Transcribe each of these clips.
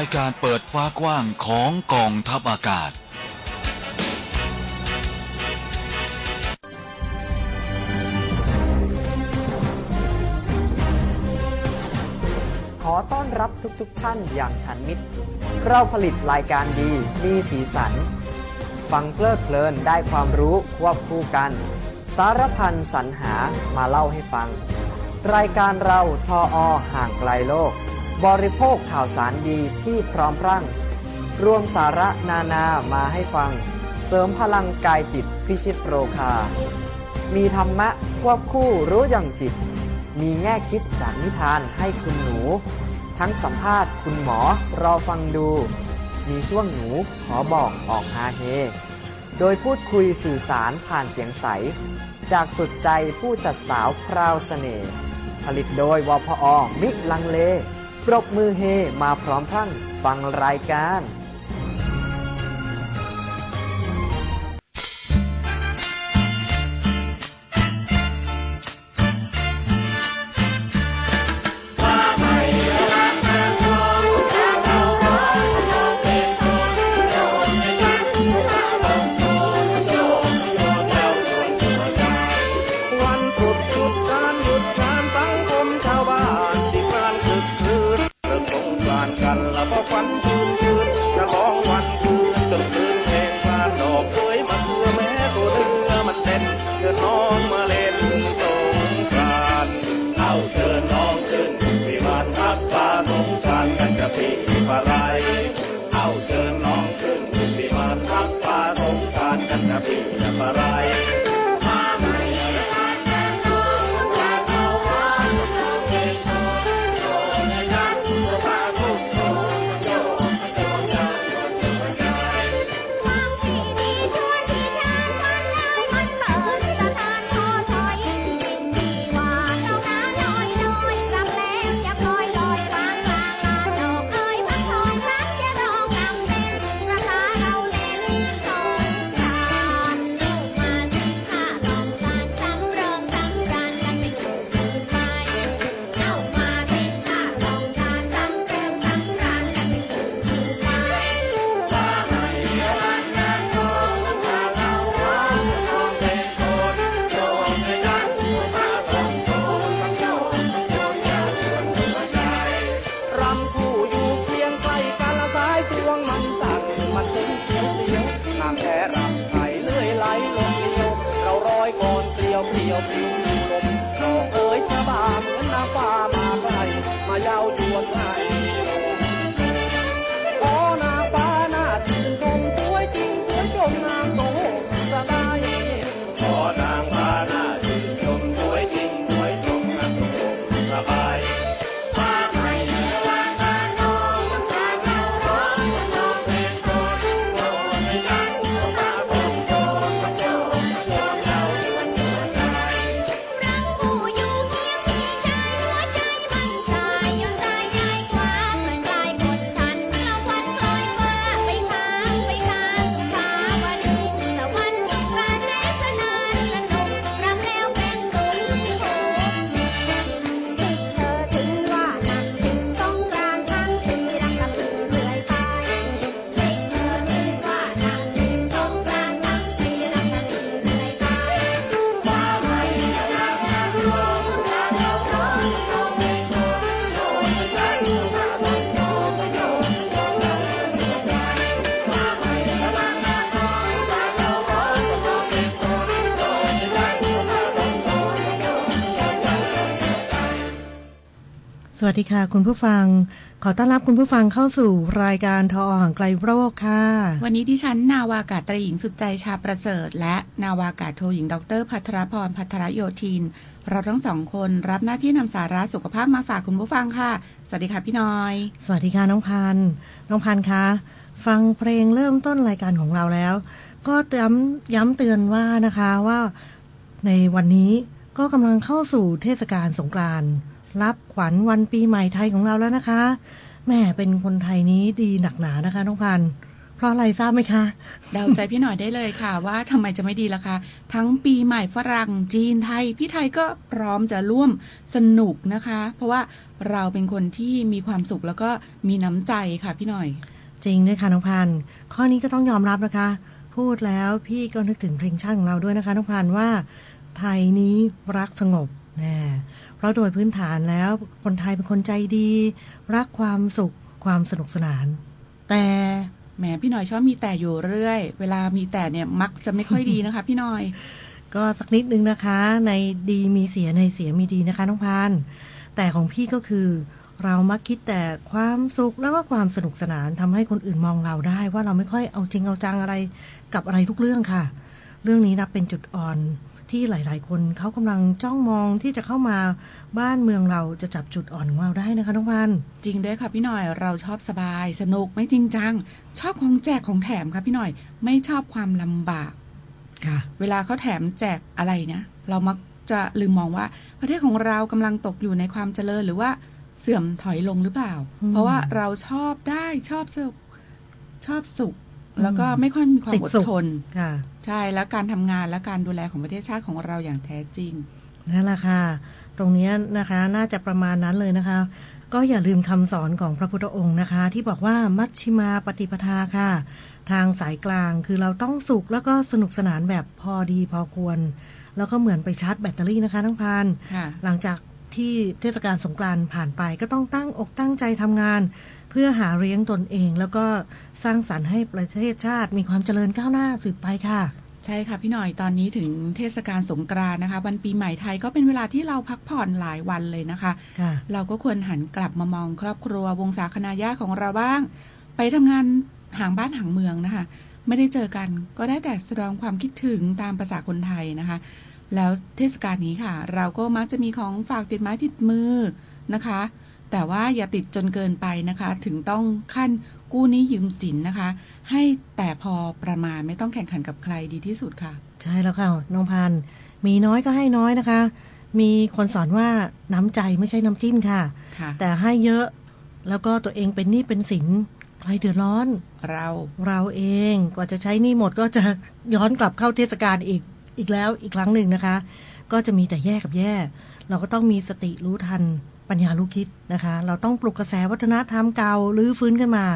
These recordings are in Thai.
ายการเปิดฟ้ากว้างของกองทัพอากาศ ขอต้อนรับทุกๆทท่านอย่างฉันมิตร เราผลิตรายการดีมีสีสัน ฟังเพลิดเพลินได้ความรู้ควบคู่กัน สารพันสรรหามาเล่าให้ฟัง รายการเราทออห่างไกลโลก บริโภคข่าวสารดีที่พร้อมพรั่ง รวมสาระนานามาให้ฟัง เสริมพลังกายจิตพิชิตโรคา มีธรรมะควบคู่รู้อย่างจิต มีแง่คิดจากนิทานให้คุณหนู ทั้งสัมภาษณ์คุณหมอรอฟังดู มีช่วงหนูขอบอกออกฮาเฮ โดยพูดคุยสื่อสารผ่านเสียงใส จากสุดใจผู้จัดสาวพราวเสน่ห์ผลิตโดยวพอมิลังเล ปรบมือเฮมาพร้อมทั้งฟังรายการ วัสดีค่ะ คุณผู้ฟัง ขอต้อนรับคุณผู้ฟังเข้าสู่รายการทอห่างไกลโรคค่ะ วันนี้ที่ฉันนาวากาศตรีหญิงสุดใจชาประเสริฐ และนาวากาศโทหญิงดรพัทรพรพัทรโยธิน เราทั้งสองคนรับหน้าที่นำสาระสุขภาพมาฝากคุณผู้ฟังค่ะ สวัสดีค่ะพี่น้อย สวัสดีค่ะน้องพันธุ์น้องพันธุ์คะฟังเพลงเริ่มต้นรายการของเราแล้ว ก็ย้ำย้ำเตือนว่านะคะว่าในวันนี้ก็กำลังเข้าสู่เทศกาลสงกรานต์ รับขวัญวันปีใหม่ไทยของเราแล้วนะคะแหม่เป็นคนไทยนี้ดีหนักหนานะคะน้องพันธุ์เพราะอะไรทราบไหมคะ เดาใจพี่หน่อยได้เลยค่ะ ว่าทำไมจะไม่ดีล่ะคะทั้งปีใหม่ฝรั่งจีนไทย พี่ไทยก็พร้อมจะร่วมสนุกนะคะ เพราะว่าเราเป็นคนที่มีความสุขแล้วก็มีน้ำใจค่ะพี่หน่อย จริงด้วยค่ะน้องพันธุ์ข้อนี้ก็ต้องยอมรับนะคะ พูดแล้วพี่ก็นึกถึงเพลงชาติของเราด้วยนะคะน้องพันธุ์ว่า ไทยนี้รักสงบ แน่เพราะโดยพื้นฐานแล้วคนไทยเป็นคนใจดี รักความสุขความสนุกสนาน แต่แหมพี่หน่อยชอบมีแต่อยู่เรื่อย เวลามีแต่เนี่ยมักจะไม่ค่อยดีนะคะ พี่หน่อย ก็สักนิดนึงนะคะ ในดีมีเสียในเสียมีดีนะคะน้องพันธุ์แต่ของพี่ก็คือ เรามักคิดแต่ความสุขแล้วก็ความสนุกสนานทำให้คนอื่นมองเราได้ ว่าเราไม่ค่อยเอาจริงเอาจังอะไรกับอะไรทุกเรื่องค่ะ เรื่องนี้นับเป็นจุดอ่อน ที่หลาย ๆ คนเขากำลังจ้องมองที่จะเข้ามาบ้านเมืองเราจะจับจุดอ่อนของเราได้นะคะน้องพันธุ์จริงด้วยค่ะพี่หน่อยเราชอบสบาย สนุกไม่จริงจัง ชอบของแจกของแถมค่ะพี่หน่อย ไม่ชอบความลำบากค่ะ เวลาเขาแถมแจกอะไรเนี่ยเรามักจะลืมมองว่าประเทศของเรากำลังตกอยู่ในความเจริญหรือว่าเสื่อมถอยลงหรือเปล่าอืมเพราะว่าเราชอบได้ชอบสุขชอบสุข แล้วก็ไม่ค่อยมีความติดอดสุขทนค่ะใช่แล้วการทำงานและการดูแลของประเทศชาติของเราอย่างแท้จริงนั่นแหละค่ะ ตรงเนี้ยนะคะน่าจะประมาณนั้นเลยนะคะ ก็อย่าลืมคำสอนของพระพุทธองค์นะคะ ที่บอกว่ามัชชิมาปฏิปทาค่ะ ทางสายกลางคือเราต้องสุขแล้วก็สนุกสนานแบบพอดีพอควร แล้วก็เหมือนไปชาร์จแบตเตอรี่นะคะทั้งพันค่ะหลังจาก ที่เทศกาลสงกรานต์ผ่านไป ก็ต้องตั้งอกตั้งใจทำงาน เพื่อหาเลี้ยงตนเอง แล้วก็สร้างสรรค์ให้ประเทศชาติ มีความเจริญก้าวหน้าสืบไปค่ะใช่ค่ะพี่หน่อยตอนนี้ถึงเทศกาลสงกรานต์นะคะวันปีใหม่ไทยก็เป็นเวลาที่เราพักผ่อนหลายวันเลยนะคะค่ะเราก็ควรหันกลับมามองครอบครัววงศาคณาญาติของเราบ้าง ไปทำงานห่างบ้านห่างเมืองนะคะ ไม่ได้เจอกันก็ได้แต่แสดงความคิดถึงตามภาษาคนไทยนะคะ แล้วเทศกาลนี้ค่ะ เราก็มักจะมีของฝากติดไม้ติดมือนะคะ แต่ว่าอย่าติดจนเกินไปนะคะ ถึงต้องขั้นกู้หนี้ยืมสินนะคะ ให้แต่พอประมาณไม่ต้องแข่งขันกับใครดีที่สุดค่ะ ใช่แล้วค่ะน้องพันธุ์มีน้อยก็ให้น้อยนะคะ มีคนสอนว่าน้ำใจไม่ใช่น้ำจิ้มค่ะค่ะแต่ให้เยอะแล้วก็ตัวเองเป็นหนี้เป็นสินใครเดือดร้อน เราเราเองกว่าจะใช้หนี้หมดก็จะย้อนกลับเข้าเทศกาลอีก อีกแล้วอีกครั้งหนึ่งนะคะ ก็จะมีแต่แย่กับแย่ เราก็ต้องมีสติรู้ทันปัญญารู้คิดนะคะ เราต้องปลุกกระแสวัฒนธรรมเก่าหรือฟื้นขึ้นมา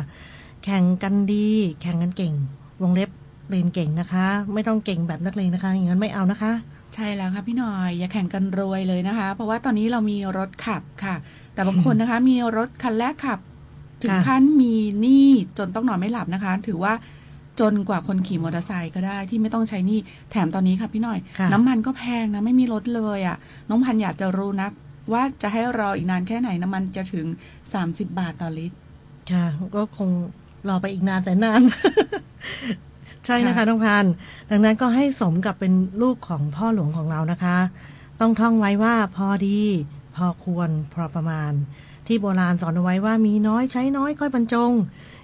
แข่งกันดี แข่งกันเก่ง วงเล็บเรียนเก่งนะคะ ไม่ต้องเก่งแบบนักเลงนะคะ อย่างนั้นไม่เอานะคะ ใช่แล้วค่ะพี่หน่อยอย่าแข่งกันรวยเลยนะคะ เพราะว่าตอนนี้เรามีรถขับค่ะ แต่บางคนนะคะ มีรถคันแรกขับ ถึงค่ะขั้นมีหนี้จนต้องนอนไม่หลับนะคะ ถือว่า จนกว่าคนขี่มอเตอร์ไซค์ก็ได้ที่ไม่ต้องใช้หนี้แถมตอนนี้ค่ะพี่หน่อย ค่ะน้ำมันก็แพงนะไม่มีรถเลยอะ่ะ น้องพันธุ์อยากจะรู้นัก ว่าจะให้รออีกนานแค่ไหนน้ำมันจะถึง 30 บาทต่อลิตร ค่ะ ก็คงรอไปอีกนานแสนนาน ใช่นะคะค่ะ น้องพันธุ์ดังนั้นก็ให้สมกับเป็นลูกของพ่อหลวงของเรานะคะ ต้องท่องไว้ว่าพอดี พอควรพอประมาณ ที่โบราณสอนเอาไว้ว่ามีน้อยใช้น้อยค่อยบรรจง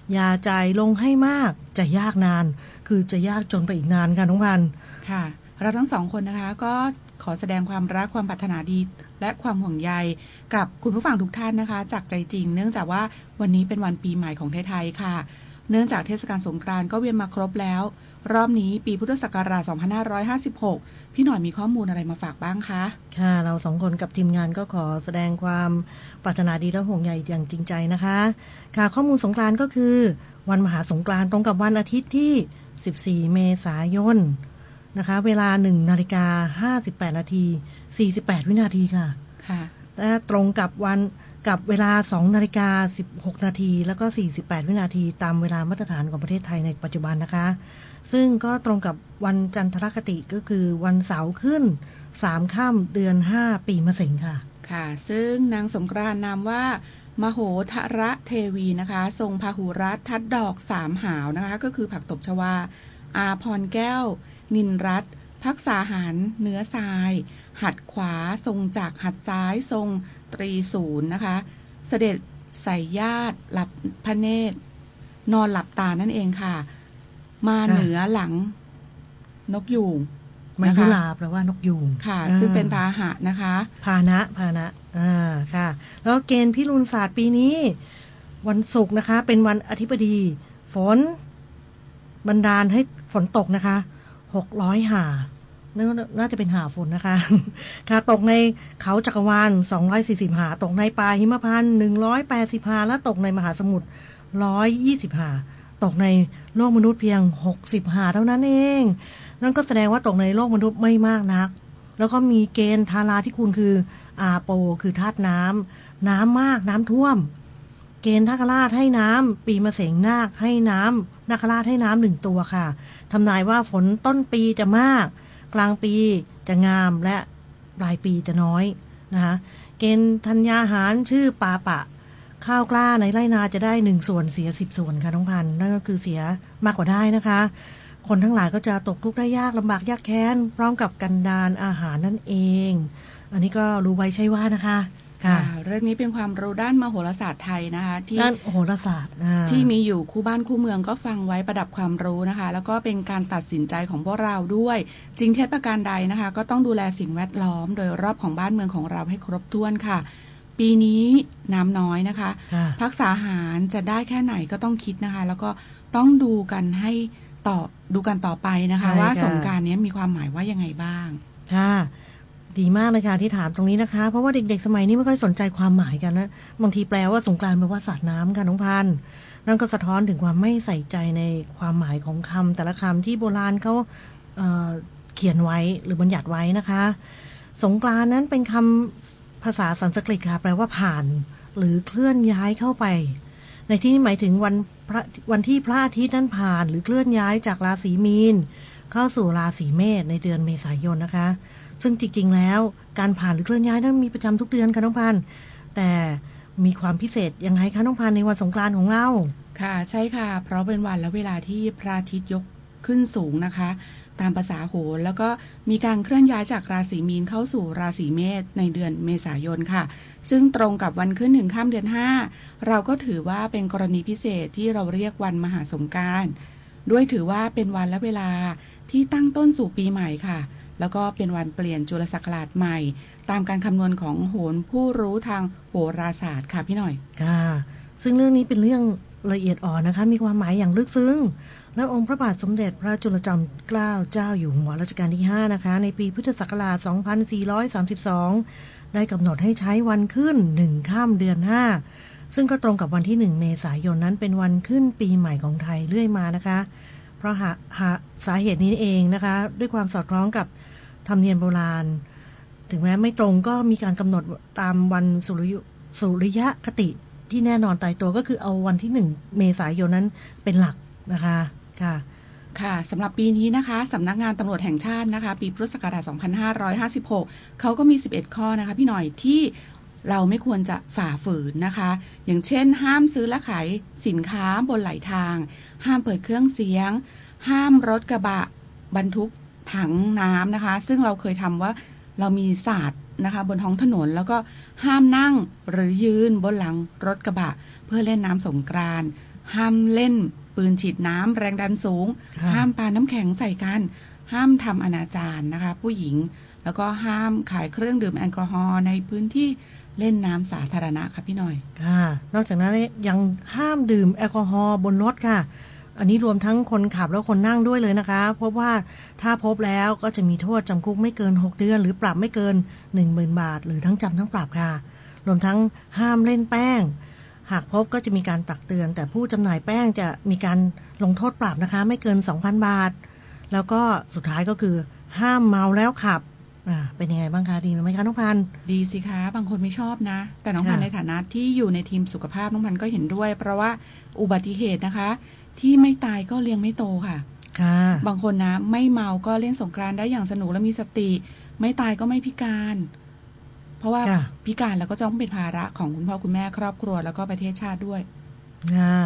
อ ย่าจ่ายลงให้มากจะยากนาน คือจะยากจนไปอีกนานค่ะน้องพันค่ะ เราทั้งสองคนนะคะ ก็ขอแสดงความรักความปรารถนาดี และความห่วงใยกับคุณผู้ฟังทุกท่านนะคะ จากใจจริง เนื่องจากว่าวันนี้เป็นวันปีใหม่ของไทยๆค่ะ เนื่องจากเทศกาลสงกรานต์ก็เวียนมาครบแล้ว รอบนี้ปีพุทธศักราช 2556 พี่หน่อยมีข้อมูลอะไรมาฝากบ้างคะ ค่ะ เราสองคนกับทีมงานก็ขอแสดงความปรารถนาดีและห่วงใยอย่างจริงใจนะคะ ค่ะ ข้อมูลสงกรานต์ก็คือ วันมหาสงกรานต์ตรงกับวันอาทิตย์ที่ 14 เมษายนนะคะ เวลา 1 นาฬิกา 58 นาที 48 วินาทีค่ะ ค่ะและตรงกับวันกับเวลา 2 นาฬิกา 16 นาที แล้วก็ 48 วินาที ตามเวลามาตรฐานของประเทศไทยในปัจจุบันนะคะ ซึ่งก็ตรงกับวันจันทรคติก็คือวันเสาร์ขึ้น3ค่ำเดือน5ปีมะเสงค่ะ ค่ะ ซึ่งนางสงกรานต์นามว่ามโหทระเทวีนะคะ ทรงพาหุรัตทัดดอกสามหาวนะคะ ก็คือผักตบชวา อาพรแก้ว นินรัตพักษาหารเนื้อทราย หัดขวาทรงจากหัดซ้ายทรงตรีศูนย์นะคะ เสด็จใส่ญาติหลับพระเนตร นอนหลับตานั่นเองค่ะ มาค่ะเหนือหลังนกยูงมานะคะยุลาแปลว่านกยูงค่ะอ่าซึ่งเป็นพาหะนะคะ พาหนะพาหนะอ่าค่ะ แล้วเกณฑ์พิรุณศาสตร์ปีนี้ วันศุกร์นะคะ เป็นวันอธิบดี ฝนบันดาลให้ฝนตกนะคะ600หาน่าน่าจะเป็นหาฝนนะคะ ค่ะ ตกในเขาจักรวาล240หา ตกในป่าหิมพานต์180หา และตกในมหาสมุทร120หา ตกในโลกมนุษย์เพียง 60 หาเท่านั้นเอง นั่นก็แสดงว่าตกในโลกมนุษย์ไม่มากนัก แล้วก็มีเกณฑ์ทาราที่คุณคืออาโปคือธาตุน้ำน้ำมากน้ำท่วม เกณฑ์นาคราชให้น้ำปีมะเสงนาคให้น้ำนาคราชให้น้ำหนึ่งตัวค่ะทำนายว่าฝนต้นปีจะมาก กลางปีจะงามและปลายปีจะน้อยนะคะเกณฑ์ธัญญาหารชื่อปาปะ ข้าวกล้าในไรนาจะได้หนึ่งส่วนเสียสิบส่วนค่ะน้องพันธุ์นั่นก็คือเสียมากกว่าได้นะคะ คนทั้งหลายก็จะตกทุกข์ได้ยากลำบากยากแค้น พร้อมกับกันดานอาหารนั่นเอง อันนี้ก็รู้ไว้ใช่ว่านะคะค่ะค่ะเรื่องนี้เป็นความรู้ด้านมโหราศาสตร์ไทยนะคะ ที่ด้านโหราศาสตร์อ่าที่มีอยู่คู่บ้านคู่เมืองก็ฟังไว้ประดับความรู้นะคะ แล้วก็เป็นการตัดสินใจของพวกเราด้วย จริงเท็จประการใดนะคะ ก็ต้องดูแลสิ่งแวดล้อมโดยรอบของบ้านเมืองของเราให้ครบถ้วนค่ะ ปีนี้น้ำน้อยนะคะค่ะพักษาหารจะได้แค่ไหนก็ต้องคิดนะคะ แล้วก็ต้องดูกันให้ต่อดูกันต่อไปนะคะใช่ว่าค่ะสงกรารนี้มีความหมายว่ายังไงบ้างค่ะดีมากเลยค่ะที่ถามตรงนี้นะคะ เพราะว่าเด็กๆ สมัยนี้ไม่ค่อยสนใจความหมายกันนะบางทีแปลว่าสงกรานต์แปลว่าสาดน้ำค่ะน้องพันธุ์นั่นก็สะท้อนถึงความไม่ใส่ใจในความหมายของคำแต่ละคำที่โบราณเขาเอ่อเขียนไว้หรือบัญญัติไว้นะคะ สงกรานต์นั้นเป็นคำ ภาษาสันสกฤตค่ะ แปลว่าผ่าน หรือเคลื่อนย้ายเข้าไป ในที่นี้หมายถึงวันพระวันที่พระอาทิตย์นั้นผ่าน หรือเคลื่อนย้ายจากราศีมีนเข้าสู่ราศีเมษในเดือนเมษายนนะคะ ซึ่งจริง ๆ แล้วการผ่านหรือเคลื่อนย้ายนั้นมีประจำทุกเดือนค่ะน้องพันแต่มีความพิเศษยังไงคะน้องพันในวันสงกรานต์ของเรา ค่ะ ใช่ค่ะ เพราะเป็นวันและเวลาที่พระอาทิตย์ยกขึ้นสูงนะคะ ตามภาษาโหรแล้วก็มีการเคลื่อนย้ายจากราศีมีนเข้าสู่ราศีเมษในเดือนเมษายนค่ะ ซึ่งตรงกับวันขึ้นหนึ่งข้ามเดือน 5 เราก็ถือว่าเป็นกรณีพิเศษที่เราเรียกวันมหาสงการด้วยถือว่าเป็นวันและเวลาที่ตั้งต้นสู่ปีใหม่ค่ะ แล้วก็เป็นวันเปลี่ยนจุลศักราชใหม่ ตามการคำนวณของโหรผู้รู้ทางโหราศาสตร์ค่ะพี่หน่อย ค่ะ ซึ่งเรื่องนี้เป็นเรื่อง ละเอียดอ่อนนะคะ มีความหมายอย่างลึกซึ้ง และองค์พระบาทสมเด็จพระจุลจอมเกล้าเจ้าอยู่หัวรัชกาลที่ 5 นะคะ ในปีพุทธศักราช 2432 ได้กำหนดให้ใช้วันขึ้น 1 ข้ามเดือน 5 ซึ่งก็ตรงกับวันที่ 1 เมษายนนั้นเป็นวันขึ้นปีใหม่ของไทยเรื่อยมานะคะ เพราะหาหาสาเหตุนี้เองนะคะ ด้วยความสอดคล้องกับธรรมเนียมโบราณ ถึงแม้ไม่ตรงก็มีการกำหนดตามวันสุริยุสุริยคติ ที่แน่นอนตายตัวก็คือเอาวันที่หนึ่งเมษายนนั้นเป็นหลักนะคะค่ะค่ะสำหรับปีนี้นะคะสำนักงานตำรวจแห่งชาตินะคะ ปีพุทธศักราช2556 เขาก็มี 11 ข้อนะคะ พี่หน่อยที่เราไม่ควรจะฝ่าฝืนนะคะ อย่างเช่น ห้ามซื้อและขายสินค้าบนไหลทาง ห้ามเปิดเครื่องเสียง ห้ามรถกระบะบรรทุกถังน้ำนะคะ ซึ่งเราเคยทำว่าเรามีศาสตร์ นะคะบนท้องถนนแล้วก็ห้ามนั่งหรือยืนบนหลังรถกระบะ เพื่อเล่นน้ำสงกรานต์ห้ามเล่นปืนฉีดน้ำแรงดันสูงค่ะห้ามปาน้ำแข็งใส่กัน ห้ามทำอนาจารนะคะ ผู้หญิง แล้วก็ห้ามขายเครื่องดื่มแอลกอฮอล์ในพื้นที่เล่นน้ำสาธารณะค่ะพี่หน่อยค่ะนอกจากนั้นยังห้ามดื่มแอลกอฮอล์บนรถค่ะ อันนี้รวมทั้งคนขับและคนนั่งด้วยเลยนะคะเพราะว่าถ้าพบแล้วก็จะมีโทษจำคุกไม่เกิน 6 เดือน หรือปรับไม่เกิน 10,000 บาท หรือทั้งจำทั้งปรับค่ะ รวมทั้งห้ามเล่นแป้ง หากพบก็จะมีการตักเตือน แต่ผู้จำหน่ายแป้งจะมีการลงโทษปรับนะคะ ไม่เกิน 2,000 บาท แล้วก็สุดท้ายก็คือ ห้ามเมาแล้วขับอ่าเป็นยังไงบ้างคะดีไหมคะน้องพันธุ์ดีสิคะ บางคนไม่ชอบนะ แต่น้องพันค่ะในฐานะที่อยู่ในทีมสุขภาพน้องพันก็เห็นด้วย เพราะว่าอุบัติเหตุนะคะ ที่ไม่ตายก็เลี้ยงไม่โตค่ะ ค่ะ บางคนนะไม่เมาก็เล่นสงกรานต์ได้อย่างสนุกและมีสติ ไม่ตายก็ไม่พิการ เพราะว่าค่ะ พิการแล้วก็จะต้องเป็นภาระของคุณพ่อคุณแม่ครอบครัวแล้วก็ประเทศชาติด้วยค่ะ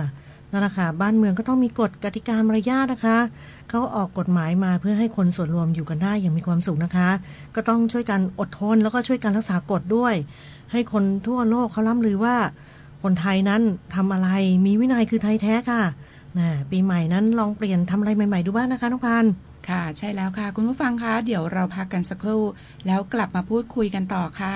นั่นแหละค่ะบ้านเมืองก็ต้องมีกฎกติกามารยาทนะคะ เขาออกกฎหมายมาเพื่อให้คนส่วนรวมอยู่กันได้อย่างมีความสุขนะคะ ก็ต้องช่วยกันอดทนแล้วก็ช่วยกันรักษากฎด้วย ให้คนทั่วโลกเขาล่ำลือว่า คนไทยนั้นทำอะไรมีวินัยคือไทยแท้ค่ะ นะปีใหม่นั้นลองเปลี่ยนทำอะไรใหม่ ๆ ดูบ้างนะคะน้องพันค่ะ ใช่แล้วค่ะ คุณผู้ฟังคะเดี๋ยวเราพักกันสักครู่ แล้วกลับมาพูดคุยกันต่อค่ะ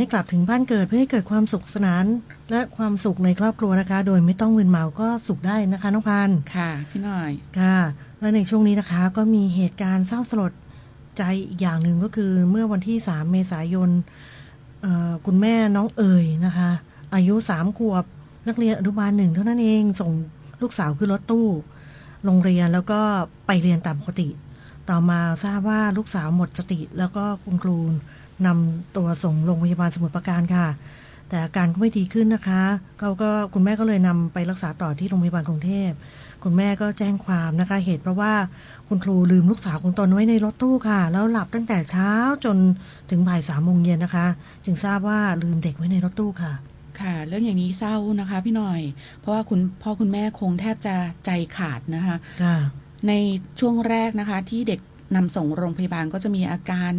ให้กลับถึงบ้านเกิดเพื่อให้เกิดความสุขสนาน และความสุขในครอบครัวนะคะ โดยไม่ต้องมึนเมาก็สุขได้นะคะน้องพันธุ์ค่ะ พี่หน่อยค่ะ และในช่วงนี้นะคะ ก็มีเหตุการณ์เศร้าสลดใจอีกอย่างหนึ่งก็คือเมื่อวันที่ 3 เมษายนเอ่อคุณแม่น้องเอ๋ยนะคะ อายุสามขวบ นักเรียนอนุบาลหนึ่งเท่านั้นเองส่งลูกสาวขึ้นรถตู้ โรงเรียนแล้วก็ไปเรียนตามปกติ ต่อมาทราบว่าลูกสาวหมดสติ แล้วก็คุณครูนำตัวส่งโรงพยาบาลสมุทรปราการค่ะ แต่อาการก็ไม่ดีขึ้นนะคะเขาก็คุณแม่ก็เลยนำไปรักษาต่อที่โรงพยาบาลกรุงเทพคุณแม่ก็แจ้งความนะคะ เหตุเพราะว่าคุณครูลืมลูกสาวของตนไว้ในรถตู้ค่ะ แล้วหลับตั้งแต่เช้าจนถึงบ่ายสามโมงเย็นนะคะ จึงทราบว่าลืมเด็กไว้ในรถตู้ค่ะ ค่ะ เรื่องอย่างนี้เศร้านะคะ พี่หน่อย เพราะว่าคุณพ่อคุณแม่คงแทบจะใจขาดนะคะค่ะ ในช่วงแรกนะคะ ที่เด็กนำส่งโรงพยาบาลก็จะมีอาการ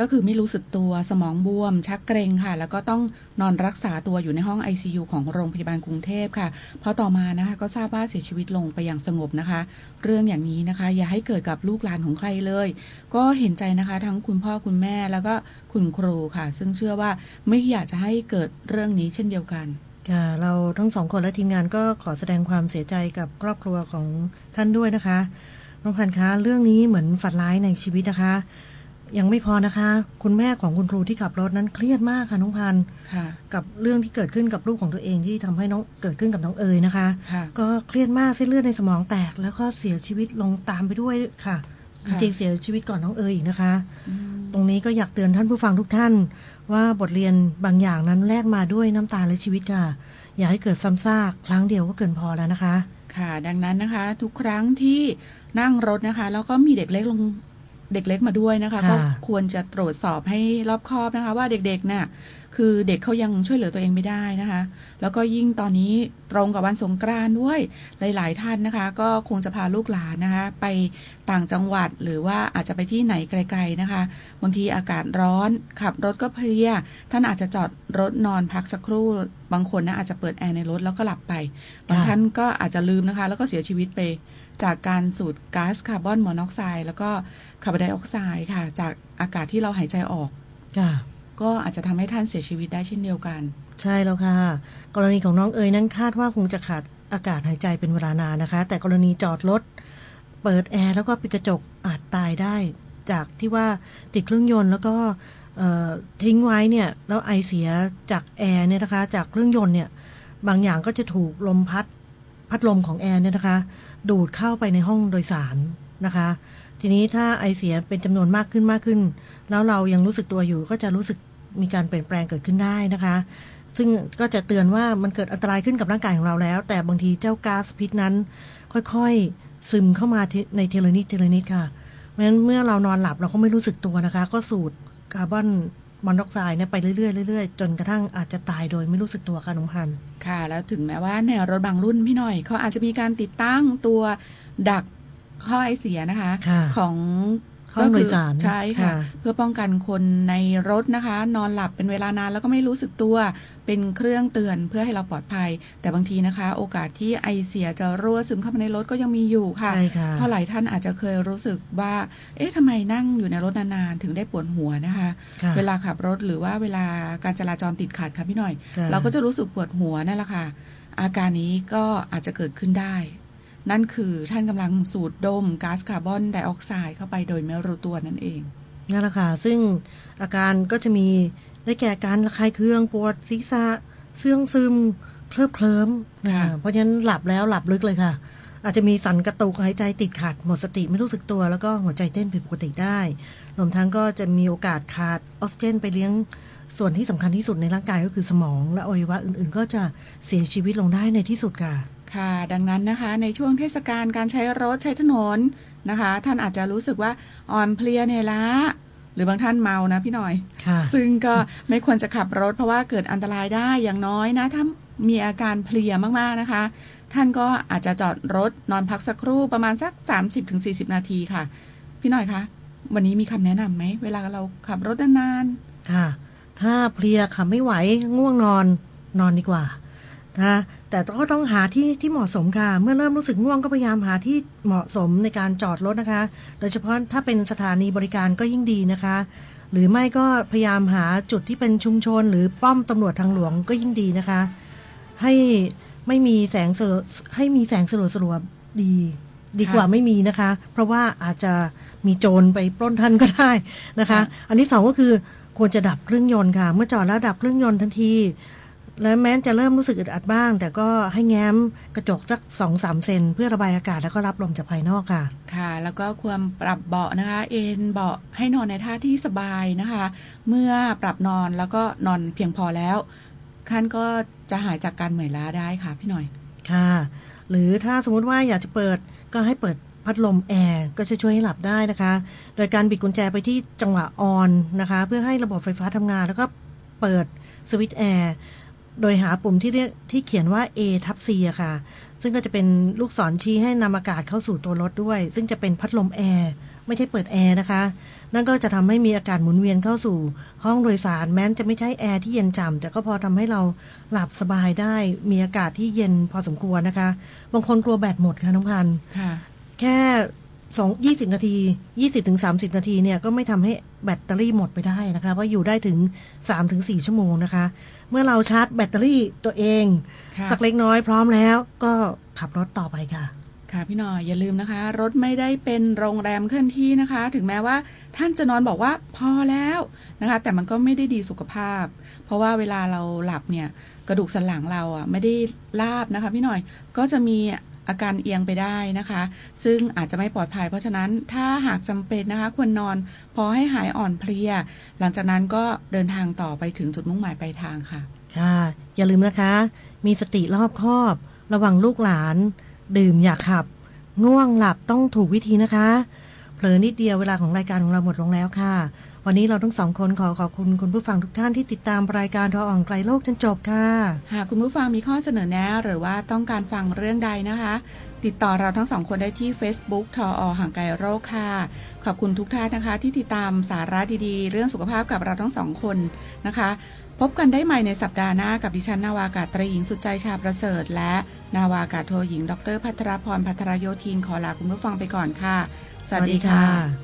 ก็คือไม่รู้สึกตัวสมองบวม ชักเกรงค่ะ แล้วก็ต้องนอนรักษาตัวอยู่ในห้อง ICU ของโรงพยาบาลกรุงเทพค่ะพอต่อมานะคะก็ทราบว่าเสียชีวิตลงไปอย่างสงบนะคะ เรื่องอย่างนี้นะคะ อย่าให้เกิดกับลูกหลานของใครเลย ก็เห็นใจนะคะทั้งคุณพ่อคุณแม่แล้วก็คุณครูค่ะ ซึ่งเชื่อว่าไม่อยากจะให้เกิดเรื่องนี้เช่นเดียวกัน ค่ะเราทั้งสองคนและทีมงานก็ขอแสดงความเสียใจกับครอบครัวของท่านด้วยนะคะน้องพันธ์คะเรื่องนี้เหมือนฝันร้ายในชีวิตนะคะ ยังไม่พอนะคะ คุณแม่ของคุณครูที่ขับรถนั้นเครียดมากค่ะน้องพันธ์ค่ะกับเรื่องที่เกิดขึ้นกับลูกของตัวเองที่ทำให้น้องเกิดขึ้นกับน้องเอ๋ยนะคะค่ะก็เครียดมากเส้นเลือดในสมองแตก แล้วก็เสียชีวิตลงตามไปด้วยค่ะจค่ะริงๆเสียชีวิตก่อนน้องเอ๋ยอีกนะคะอืม ตรงนี้ก็อยากเตือนท่านผู้ฟังทุกท่าน ว่าบทเรียนบางอย่างนั้นแลกมาด้วยน้ำตาและชีวิตค่ะ อย่าให้เกิดซ้ำซากครั้งเดียวก็เกินพอแล้วนะคะ ค่ะ ดังนั้นนะคะ ทุกครั้งที่นั่งรถนะคะ แล้วก็มีเด็กเล็กลงเด็กเล็กมาด้วยนะคะค่ะก็ควรจะตรวจสอบให้รอบคอบนะคะ ว่าเด็กๆเนี่ย คือเด็กเขายังช่วยเหลือตัวเองไม่ได้นะคะ แล้วก็ยิ่งตอนนี้ตรงกับวันสงกรานต์ด้วยหลาย ๆ ท่านนะคะ ก็คงจะพาลูกหลานนะคะ ไปต่างจังหวัดหรือว่าอาจจะไปที่ไหนไกล ๆนะคะ บางทีอากาศร้อนขับรถก็เพลียท่านอาจจะจอดรถนอนพักสักครู่บางคนนะอาจจะเปิดแอร์ในรถแล้วก็หลับไปบางท่านก็อาจจะลืมนะคะ แล้วก็เสียชีวิตไปจากการสูดก๊าซคาร์บอนมอนอกไซด์แล้วก็คาร์บอนไดออกไซด์ค่ะ จากอากาศที่เราหายใจออกค่ะ ก็อาจจะทำให้ท่านเสียชีวิตได้เช่นเดียวกัน ใช่แล้วค่ะ กรณีของน้องเอ๋ยนั้นคาดว่าคงจะขาดอากาศหายใจเป็นเวลานานนะคะ แต่กรณีจอดรถเปิดแอร์แล้วก็ปิดกระจกอาจตายได้ จากที่ว่าติดเครื่องยนต์แล้วก็ทิ้งไว้เนี่ยแล้วไอเสียจากแอร์เนี่ยนะคะ จากเครื่องยนต์เนี่ยบางอย่างก็จะถูกลมพัดพัดลมของแอร์เนี่ยนะคะ ดูดเข้าไปในห้องโดยสารนะคะ ทีนี้ถ้าไอเสียเป็นจำนวนมากขึ้นมากขึ้น แล้วเรายังรู้สึกตัวอยู่ก็จะรู้สึกมีการเปลี่ยนแปลงเกิดขึ้นได้นะคะ ซึ่งก็จะเตือนว่ามันเกิดอันตรายขึ้นกับร่างกายของเราแล้ว แต่บางทีเจ้าก๊าซพิษนั้น ค่อยๆซึมเข้ามาในเทเลนิดเทเลนิดค่ะเพราะฉะนั้นเมื่อเรานอนหลับเราก็ไม่รู้สึกตัวนะคะ ก็สูดคาร์บอนมอนอกไซด์เนี่ยไปเรื่อยๆเรื่อยๆจนกระทั่งอาจจะตายโดยไม่รู้สึกตัวค่ะน้องพันค่ะ แล้วถึงแม้ว่าในรถบางรุ่นพี่หน่อยเขาอาจจะมีการติดตั้งตัวดัก ข้อไอเสียนะคะค่ะของห้องโดยสารก็คือใช่ค่ะค่ะ เพื่อป้องกันคนในรถนะคะ นอนหลับเป็นเวลานานแล้วก็ไม่รู้สึกตัว เป็นเครื่องเตือนเพื่อให้เราปลอดภัย แต่บางทีนะคะ โอกาสที่ไอเสียจะรั่วซึมเข้ามาในรถก็ยังมีอยู่ค่ะใช่ค่ะเพราะหลายท่านอาจจะเคยรู้สึกว่า เอ๊ะทำไมนั่งอยู่ในรถนานๆถึงได้ปวดหัวนะคะค่ะเวลาขับรถหรือว่าเวลาการจราจรติดขัดค่ะพี่หน่อยค่ะเราก็จะรู้สึกปวดหัวนั่นแหละค่ะอาการนี้ก็อาจจะเกิดขึ้นได้ นั่นคือท่านกำลังสูดดมก๊าซคาร์บอนไดออกไซด์เข้าไปโดยไม่รู้ตัวนั่นเองนั่นแหละค่ะ ซึ่งอาการก็จะมีได้แก่การระคายเคืองปวดศีรษะเสื่องซึม เคลิบเคลิ้มนะค่ะเพราะฉะนั้นหลับแล้วหลับลึกเลยค่ะ อาจจะมีสั่นกระตุกหายใจติดขัด หมดสติไม่รู้สึกตัว แล้วก็หัวใจเต้นผิดปกติได้รวมทั้งก็จะมีโอกาสขาดออกซิเจนไปเลี้ยงส่วนที่สำคัญที่สุดในร่างกายก็คือสมอง และอวัยวะอื่นๆ ก็จะเสียชีวิตลงได้ในที่สุดค่ะ ค่ะ ดังนั้นนะคะในช่วงเทศกาลการใช้รถใช้ถนนนะคะ ท่านอาจจะรู้สึกว่าอ่อนเพลียเนี่ยละหรือบางท่านเมานะพี่หน่อยค่ะซึ่งก็ไม่ควรจะขับรถเพราะว่าเกิดอันตรายได้อย่างน้อยนะถ้ามีอาการเพลียมากๆนะคะ ท่านก็อาจจะจอดรถนอนพักสักครู่ประมาณสัก 30-40 นาทีค่ะ พี่หน่อยคะวันนี้มีคำแนะนำไหมเวลาเราขับรถนานค่ะ ถ้าเพลียขับไม่ไหวง่วงนอนนอนดีกว่านะคะ แต่ก็ต้องหาที่ที่เหมาะสมค่ะ เมื่อเริ่มรู้สึกง่วงก็พยายามหาที่เหมาะสมในการจอดรถนะคะ โดยเฉพาะถ้าเป็นสถานีบริการก็ยิ่งดีนะคะ หรือไม่ก็พยายามหาจุดที่เป็นชุมชน หรือป้อมตำรวจทางหลวงก็ยิ่งดีนะคะ ให้ไม่มีแสงสลัวให้มีแสงสลัวสลัวๆดี ดีกว่าไม่มีนะคะ เพราะว่าอาจจะมีโจรไปปล้นท่านก็ได้นะคะ อันที่สองก็คือควรจะดับเครื่องยนต์ค่ะ เมื่อจอดแล้วดับเครื่องยนต์ทันที และแม้จะเริ่มรู้สึกอึดอัดบ้าง แต่ก็ให้แง้มกระจกสักสองสามเซนเพื่อระบายอากาศแล้วก็รับลมจากภายนอกค่ะๆค่ะ แล้วก็ควรปรับเบาะนะคะ เอนเบาะให้นอนในท่าที่สบายนะคะ เมื่อปรับนอนแล้วก็นอนเพียงพอแล้วท่านก็จะหายจากการเหนื่อยล้าได้ค่ะพี่หน่อยค่ะ หรือถ้าสมมุติว่าอยากจะเปิดก็ให้เปิดพัดลมแอร์ก็จะช่วยให้หลับได้นะคะ โดยการบิดกุญแจไปที่จังหวะออนนะคะ เพื่อให้ระบบไฟฟ้าทำงานแล้วก็เปิดสวิตช์แอร์ โดยหาปุ่มที่เรียกที่เขียนว่า A ทับ C อะค่ะ ซึ่งก็จะเป็นลูกศรชี้ให้นำอากาศเข้าสู่ตัวรถด้วย ซึ่งจะเป็นพัดลมแอร์ ไม่ใช่เปิดแอร์นะคะ นั่นก็จะทำให้มีอากาศหมุนเวียนเข้าสู่ ห้องโดยสารแม้นจะไม่ใช่แอร์ที่เย็นจ่ำแต่ก็พอทำให้เราหลับสบายได้ มีอากาศที่เย็นพอสมควรนะคะ บางคนกลัวแบตหมดค่ะน้องพันธุ์ค่ะแค่สองยี่สิบนาทียี่สิบถึงสามสิบนาทีเนี่ยก็ไม่ทำให้แบตเตอรี่หมดไปได้นะคะ ว่าอยู่ได้ถึงสามถึงสี่ชั่วโมงนะคะ เมื่อเราชาร์จแบตเตอรี่ตัวเองค่ะสักเล็กน้อยพร้อมแล้วก็ขับรถต่อไปค่ะ ค่ะพี่หน่อยอย่าลืมนะคะ รถไม่ได้เป็นโรงแรมเคลื่อนที่นะคะ ถึงแม้ว่าท่านจะนอนบอกว่าพอแล้วนะคะ แต่มันก็ไม่ได้ดีสุขภาพ เพราะว่าเวลาเราหลับเนี่ยกระดูกสันหลังเราอะไม่ได้ลาบนะคะ พี่หน่อยก็จะมี อาการเอียงไปได้นะคะ ซึ่งอาจจะไม่ปลอดภัย เพราะฉะนั้นถ้าหากจำเป็นนะคะ ควรนอนพอให้หายอ่อนเพลีย หลังจากนั้นก็เดินทางต่อไปถึงจุดมุ่งหมายปลายทางค่ะ ค่ะ อย่าลืมนะคะ มีสติรอบคอบ ระวังลูกหลาน ดื่มอย่าขับ ง่วงหลับต้องถูกวิธีนะคะ เผลอนิดเดียวเวลาของรายการของเราหมดลงแล้วค่ะ วันนี้เราทั้งสองคนขอขอบคุณคุณผู้ฟังทุกท่านที่ติดตามรายการทออ่องไกลโลกจนจบค่ะ หากคุณผู้ฟังมีข้อเสนอแนะหรือว่าต้องการฟังเรื่องใดนะคะ ติดต่อเราทั้งสองคนได้ที่ Facebook ทออห่างไกลโรคค่ะ ขอบคุณทุกท่านนะคะ ที่ติดตามสาระดีๆ เรื่องสุขภาพกับเราทั้งสองคนนะคะพบกันได้ใหม่ในสัปดาห์หน้ากับดิฉันนาวากาตรีหญิงสุดใจชาประเสริฐ และนาวากาโทหญิง ดรพัทรพรพัทรโยธินขอลาคุณผู้ฟังไปก่อนค่ะ สวัสดีค่ะ